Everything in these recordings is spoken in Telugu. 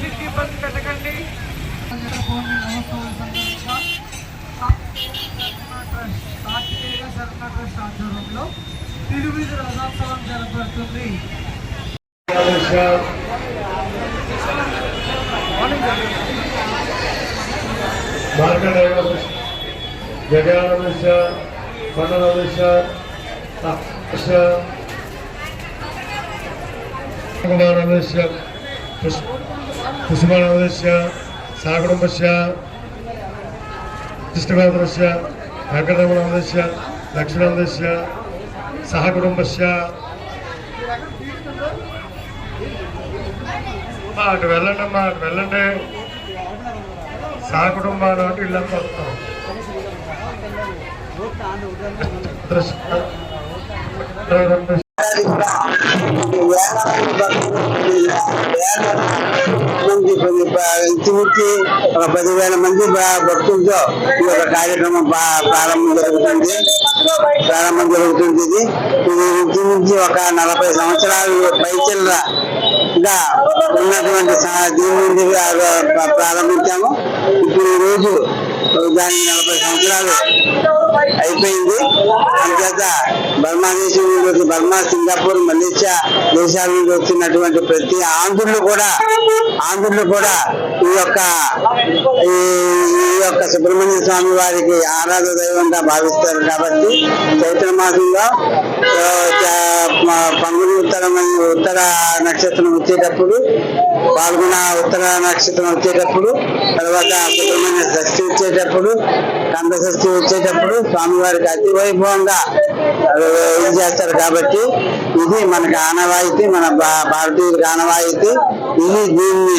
ట్రాఫిక్ ఇబ్బంది పెట్టకండి. కార్తికేయ శరణ ట్రస్ట్ ఆధ్వర్యంలో తిరువిధి రథోత్సవం కుసుమానాథ సాకుటుంబస్య కృష్ణనాథస్య వెంకటరమణాథస్య లక్ష్మీనాథస్య సహకుటుంబస్య. అటు వెళ్ళండి అమ్మా అటు వెళ్ళండి. సహకుటుంబాలు అంటే ఇళ్ళంతా వస్తాం మంది పది ఇంచుమించి ఒక పదివేల మంది భక్తులతో ఈ యొక్క కార్యక్రమం ప్రారంభం జరుగుతుంది ప్రారంభం జరుగుతుంది ఇది ఇది నుంచి ఒక నలభై సంవత్సరాలు పైచిల్లగా ఉన్నటువంటి దీని నుండి ప్రారంభించాము ఇప్పుడు ఈ రోజు దాని నలభై సంవత్సరాలు అయిపోయింది. అంచేత బర్మా దేశం నుండి బర్మా సింగపూర్ మలేషియా దేశాల నుండి వచ్చినటువంటి ప్రతి ఆంధ్రులు కూడా ఆంధ్రులు కూడా ఈ యొక్క ఈ ఈ యొక్క సుబ్రహ్మణ్య స్వామి వారికి ఆరాధ దైవంగా భావిస్తారు. కాబట్టి చైత్ర మాసంలో పంగుని ఉత్తర ఉత్తర నక్షత్రం వచ్చేటప్పుడు పాల్గొన ఉత్తర నక్షత్రం వచ్చేటప్పుడు తర్వాత సుబ్రహ్మణ్య షష్ఠి వచ్చేటప్పుడు కంద షష్ఠి వచ్చేటప్పుడు స్వామివారికి అతి వైభవంగా ఇది చేస్తారు కాబట్టి ఇది మనకి ఆనవాయితీ మన భా- భారతీయులకు ఆనవాయితీ. ఇది దీన్ని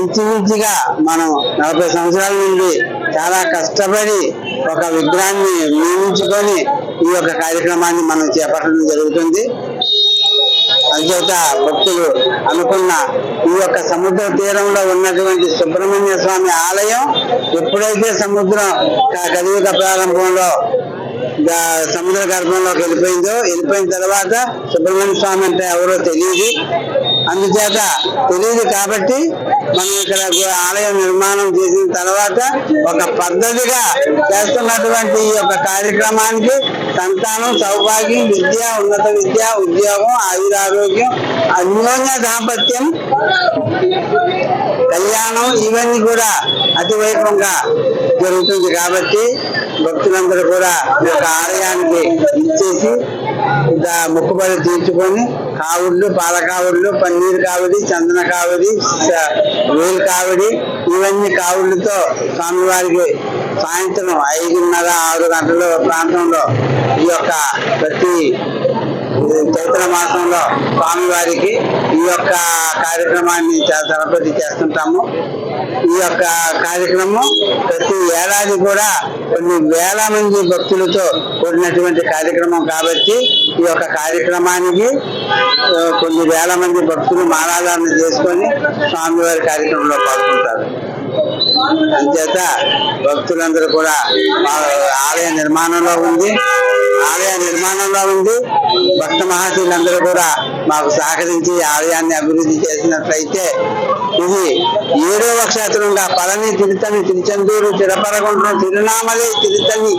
ఇంచుమించుగా మనం నలభై సంవత్సరాల నుండి చాలా కష్టపడి ఒక విగ్రహాన్ని నియమించుకొని ఈ యొక్క కార్యక్రమాన్ని మనం చేపట్టడం జరుగుతుంది. అంచేత భక్తులు అనుకున్న ఈ యొక్క సముద్ర తీరంలో ఉన్నటువంటి సుబ్రహ్మణ్య స్వామి ఆలయం ఎప్పుడైతే సముద్రం కలియుగ ప్రారంభంలో సముద్ర గర్భంలోకి వెళ్ళిపోయిందో వెళ్ళిపోయిన తర్వాత సుబ్రహ్మణ్య స్వామి అంటే ఎవరో తెలియదు. అందుచేత తెలియదు కాబట్టి మనం ఇక్కడ ఆలయం నిర్మాణం చేసిన తర్వాత ఒక పద్ధతిగా చేస్తున్నటువంటి ఈ యొక్క కార్యక్రమానికి సంతానం సౌభాగ్యం విద్య ఉన్నత విద్య ఉద్యోగం ఆయురారోగ్యం అన్యోన్య దాంపత్యం కళ్యాణం ఇవన్నీ కూడా అతివైభవంగా జరుగుతుంది కాబట్టి భక్తులందరూ కూడా ఈ యొక్క ఆలయానికి ఇచ్చేసి మొక్కుబడి తీర్చుకొని కావుళ్ళు పాల కావుళ్ళు పన్నీరు కావిడి చందన కావిడి స- వేలు కావిడి ఇవన్నీ కావుళ్ళతో స్వామివారికి సాయంత్రం ఐదున్నర ఆరు గంటల ప్రాంతంలో ఈ యొక్క ప్రతి చైత్ర మాసంలో స్వామివారికి ఈ యొక్క కార్యక్రమాన్ని తలపతి చేస్తుంటాము. ఈ యొక్క కార్యక్రమం ప్రతి ఏడాది కూడా కొన్ని వేల మంది భక్తులతో కూడినటువంటి కార్యక్రమం కాబట్టి ఈ యొక్క కార్యక్రమానికి కొన్ని వేల మంది భక్తులు మాలాధారణ చేసుకొని స్వామివారి కార్యక్రమంలో పాల్గొంటారు. అంచేత భక్తులందరూ కూడా మా ఆలయ నిర్మాణంలో ఉంది. ఆలయ నిర్మాణంలో ఉంది. భక్త మహాశీలందరూ కూడా మాకు సహకరించి ఆలయాన్ని అభివృద్ధి చేసినట్లయితే ఇది ఏడవ క్షేత్రంగా పళని తిరుతని తిరుచందూరు తిరుపరగుండ్రం తిరునామలే తిరుతని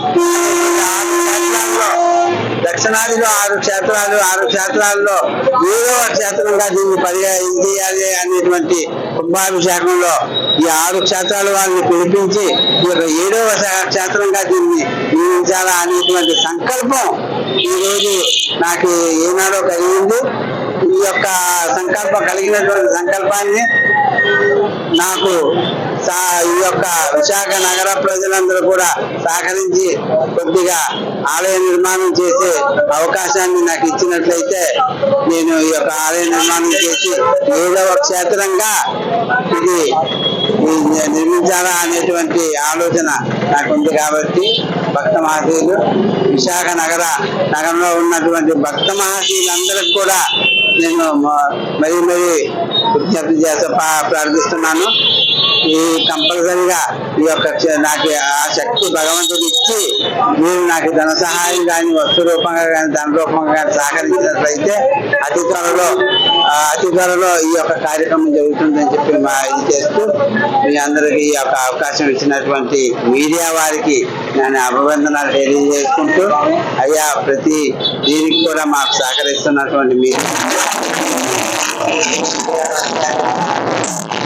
దక్షిణాదిలో ఆరు క్షేత్రాలు ఆరు క్షేత్రాల్లో ఏడవ క్షేత్రంగా దీన్ని పర్యాయం చేయాలి అనేటువంటి కుంభాభిషేకంలో ఈ ఆరు క్షేత్రాలు వాళ్ళని పిలిపించి ఈ ఏడవ క్షేత్రంగా దీన్ని నియమించాలా అనేటువంటి సంకల్పం ఈ రోజు నాకు ఏనాడో కలిగింది. ఈ యొక్క సంకల్పం కలిగినటువంటి సంకల్పాన్ని నాకు ఈ యొక్క విశాఖ నగర ప్రజలందరూ కూడా సహకరించి కొద్దిగా ఆలయ నిర్మాణం చేసే అవకాశాన్ని నాకు ఇచ్చినట్లయితే నేను ఈ యొక్క ఆలయ నిర్మాణం చేసి ఏడవ క్షేత్రంగా ఇది నిర్మించాలా అనేటువంటి ఆలోచన నాకుంది కాబట్టి భక్త మహశీలు విశాఖ నగర నగరంలో ఉన్నటువంటి భక్త మహశీలందరికి కూడా నేను మ- మరి మరి విజ్ఞప్తి చేస్తా ప్రార్థిస్తున్నాను. ఈ కంపల్సరిగా ఈ యొక్క నాకు ఆ శక్తి భగవంతుడు ఇచ్చి మీరు నాకు ధన సహాయం కానీ వస్తు రూపంగా కానీ ధన రూపంగా కానీ సహకరించినట్లయితే అతి త్వరలో అతి త్వరలో ఈ యొక్క కార్యక్రమం జరుగుతుందని చెప్పి మా ఇది చేస్తూ మీ అందరికీ ఈ యొక్క అవకాశం ఇచ్చినటువంటి మీడియా వారికి నేను అభివందనాలు తెలియజేసుకుంటూ అయ్యా ప్రతి దీనికి కూడా మాకు సహకరిస్తున్నటువంటి మీరు Thank you.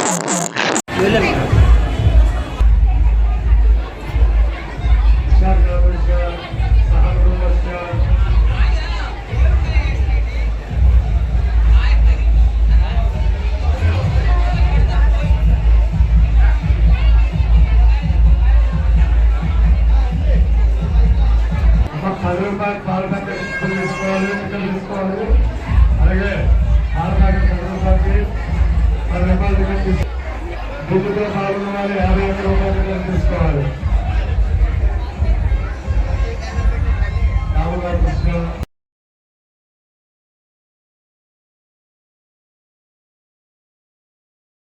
రైతులతో పాల్గొనాలి యాభై ఒక్క రూపాయలు తీసుకోవాలి. రామకృష్ణ